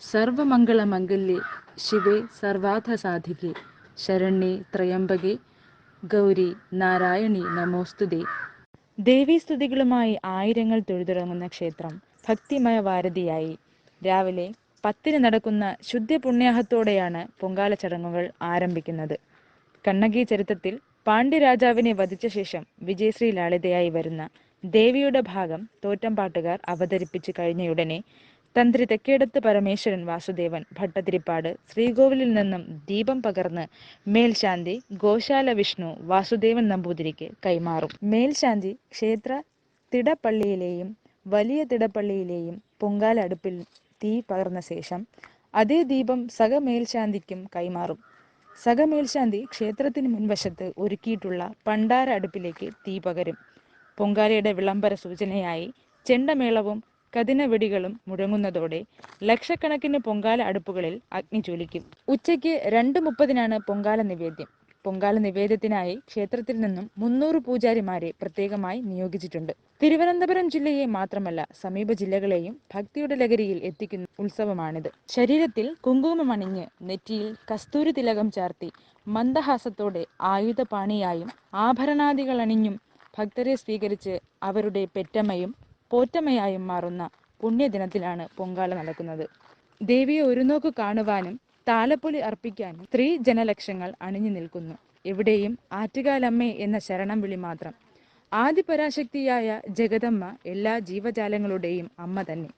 സർവമംഗളമംഗല്യേ. ശിവേ സർവാധസാധികെ. ശരണ്യേ ത്രയംബകെ. ഗൗരി നാരായണി നമോസ്തുതേ. ദേവീസ്തുതികളുമായി ആയിരങ്ങൾ തൊഴുതുടങ്ങുന്ന ക്ഷേത്രം ഭക്തിമയ വാരതിയായി രാവിലെ പത്തിന് നടക്കുന്ന ശുദ്ധപുണ്യാഹത്തോടെയാണ് പൊങ്കാല ചടങ്ങുകൾ ആരംഭിക്കുന്നത്. കണ്ണകി ചരിത്രത്തിൽ പാണ്ഡ്യരാജാവിനെ വധിച്ച ശേഷം വിജയശ്രീ ലാളിതയായി വരുന്ന ദേവിയുടെ ഭാഗം തോറ്റംപാട്ടുകാർ അവതരിപ്പിച്ചു കഴിഞ്ഞയുടനെ തന്ത്രി തെക്കേടത്ത് പരമേശ്വരൻ വാസുദേവൻ ഭട്ടതിരിപ്പാട് ശ്രീകോവിലിൽ നിന്നും ദീപം പകർന്ന് മേൽശാന്തി ഗോശാല വിഷ്ണു വാസുദേവൻ നമ്പൂതിരിക്ക് കൈമാറും. മേൽശാന്തി ക്ഷേത്ര തിടപ്പള്ളിയിലെയും വലിയ തിടപ്പള്ളിയിലെയും പൊങ്കാല അടുപ്പിൽ തീ പകർന്ന ശേഷം അതേ ദീപം സഹമേൽശാന്തിക്കും കൈമാറും. സഹമേൽശാന്തി ക്ഷേത്രത്തിന് മുൻവശത്ത് ഒരുക്കിയിട്ടുള്ള പണ്ടാര അടുപ്പിലേക്ക് തീ പകരും. പൊങ്കാലയുടെ വിളംബര സൂചനയായി ചെണ്ടമേളവും കതിനവെടികളും മുഴങ്ങുന്നതോടെ ലക്ഷക്കണക്കിന് പൊങ്കാല അടുപ്പുകളിൽ അഗ്നി ജ്വലിക്കും. ഉച്ചയ്ക്ക് രണ്ട് മുപ്പതിനാണ് പൊങ്കാല നിവേദ്യം. പൊങ്കാല നിവേദ്യത്തിനായി ക്ഷേത്രത്തിൽ നിന്നും മുന്നൂറ് പൂജാരിമാരെ പ്രത്യേകമായി നിയോഗിച്ചിട്ടുണ്ട്. തിരുവനന്തപുരം ജില്ലയെ മാത്രമല്ല സമീപ ജില്ലകളെയും ഭക്തിയുടെ ലഹരിയിൽ എത്തിക്കുന്ന ഉത്സവമാണിത്. ശരീരത്തിൽ കുങ്കുമമണിഞ്ഞ് നെറ്റിയിൽ കസ്തൂരി തിലകം ചാർത്തി മന്ദഹാസത്തോടെ ആയുധപാണിയായും ആഭരണാദികൾ അണിഞ്ഞും ഭക്തരെ സ്വീകരിച്ച് അവരുടെ പെറ്റമ്മയും പോറ്റമ്മയായും മാറുന്ന പുണ്യദിനത്തിലാണ് പൊങ്കാല നടക്കുന്നത്. ദേവിയെ ഒരു നോക്ക് കാണുവാനും താലപ്പൊലി അർപ്പിക്കാനും സ്ത്രീ ജനലക്ഷങ്ങൾ അണിഞ്ഞു നിൽക്കുന്നു. എവിടെയും ആറ്റുകാലമ്മേ എന്ന ശരണം വിളി മാത്രം. ആദിപരാശക്തിയായ ജഗദമ്മ എല്ലാ ജീവജാലങ്ങളുടെയും അമ്മ തന്നെ.